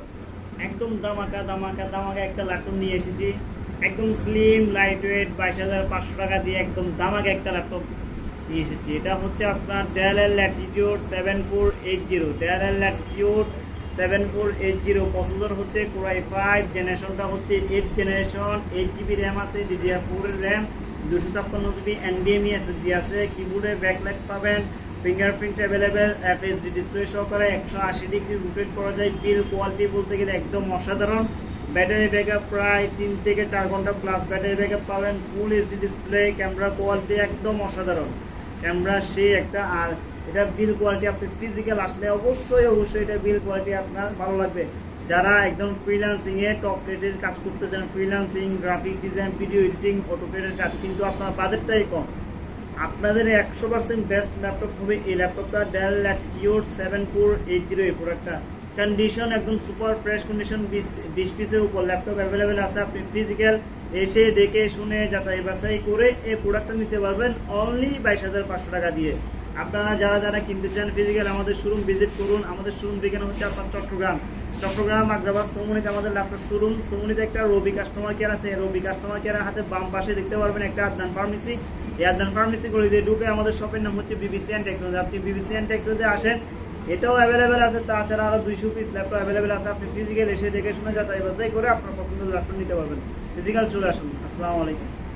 Viewers একদম দামাকা দামাকা দামাকা একটা laptop নিয়ে এসেছি। একদম স্লিম লাইট ওয়েট বাইশ হাজার পাঁচশো টাকা দিয়ে একদম দামাকা একটা ল্যাপটপ নিয়ে এসেছি। এটা হচ্ছে আপনার Dell L Latitude seven four eight zero Dell L Latitude seven four eight zero processor হচ্ছে কোরাই ফাইভ জেনারেশনটা হচ্ছে eight generation eight GB RAM আছে ডিডিআর ফোরের র্যাম দুশো ছাপ্পান্ন জিবি এনবিএমই এসএসডি আছে কিবোর্ডে ব্যাকলাইট পাবেন ফিঙ্গারপ্রিন্ট অ্যাভেলেবেল এফএসডি ডিসপ্লে সহকারে একশো আশি ডিগ্রি রোটেট করা যায়। বিল কোয়ালিটি বলতে গেলে একদম অসাধারণ। ব্যাটারি ব্যাকআপ প্রায় তিন থেকে চার ঘণ্টা প্লাস ব্যাটারি ব্যাকআপ পাবেন। Full HD display camera quality একদম অসাধারণ। ক্যামেরা সে একটা, আর এটা বিল কোয়ালিটি আপনি ফিজিক্যাল আসলে অবশ্যই অবশ্যই এটা বিল কোয়ালিটি আপনার ভালো লাগবে। যারা একদম ফ্রিল্যান্সিং এ টপ রেটের কাজ করতে চান freelancing graphic design video editing অটোকেটের কাজ, কিন্তু আপনার বাজেটটাই কম। আপনাদের একশো পার্সেন্ট বেস্ট ল্যাপটপ হবে এই ল্যাপটপটা Dell Latitude seven four eight zero এই প্রোডাক্টটা কন্ডিশন একদম সুপার ফ্রেশ কন্ডিশন বিশ পিসের উপর ল্যাপটপ অ্যাভেলেবেল আছে। আপনি ফিজিক্যাল এসে দেখে শুনে যাচাই বাছাই করে এই প্রোডাক্টটা নিতে পারবেন অনলি বাইশ হাজার পাঁচশো টাকা দিয়ে। আপনারা যারা যারা কিনতে চান ফিজিক্যাল আমাদের শোরুম ভিজিট করুন। আমাদের শোরুম বিজ্ঞান হচ্ছে আপনার চট্টগ্রাম। চট্টগ্রাম, আগ্রাবাদ, সোমনিতে আমাদের ল্যাপটপ শোরুম সোমনিতে একটা রবি কাস্টমার কেয়ার আছে। রবি কাস্টমার কেয়ারের হাতে বাম পাশে দেখতে পারবেন একটা আদান ফার্মেসি এই আদান ফার্মেসি করে দিয়ে ঢুকে আমাদের শপের নাম হচ্ছে বিবিসি অ্যান্ড টেকনোলজি আপনি বিবিসি অ্যান্ড টেকনোলজি আসেন, এটাও অ্যাভেলেবেল আছে। তাছাড়া আরও দুইশো পিস ল্যাপটপ অ্যাভেলেবেল আছে। আপনি ফিজিক্যাল এসে দেখে শুনে যাচাই বাছাই করে আপনার পছন্দের ল্যাপটপ নিতে পারবেন। ফিজিক্যাল চলে আসুন। আসসালামু আলাইকুম।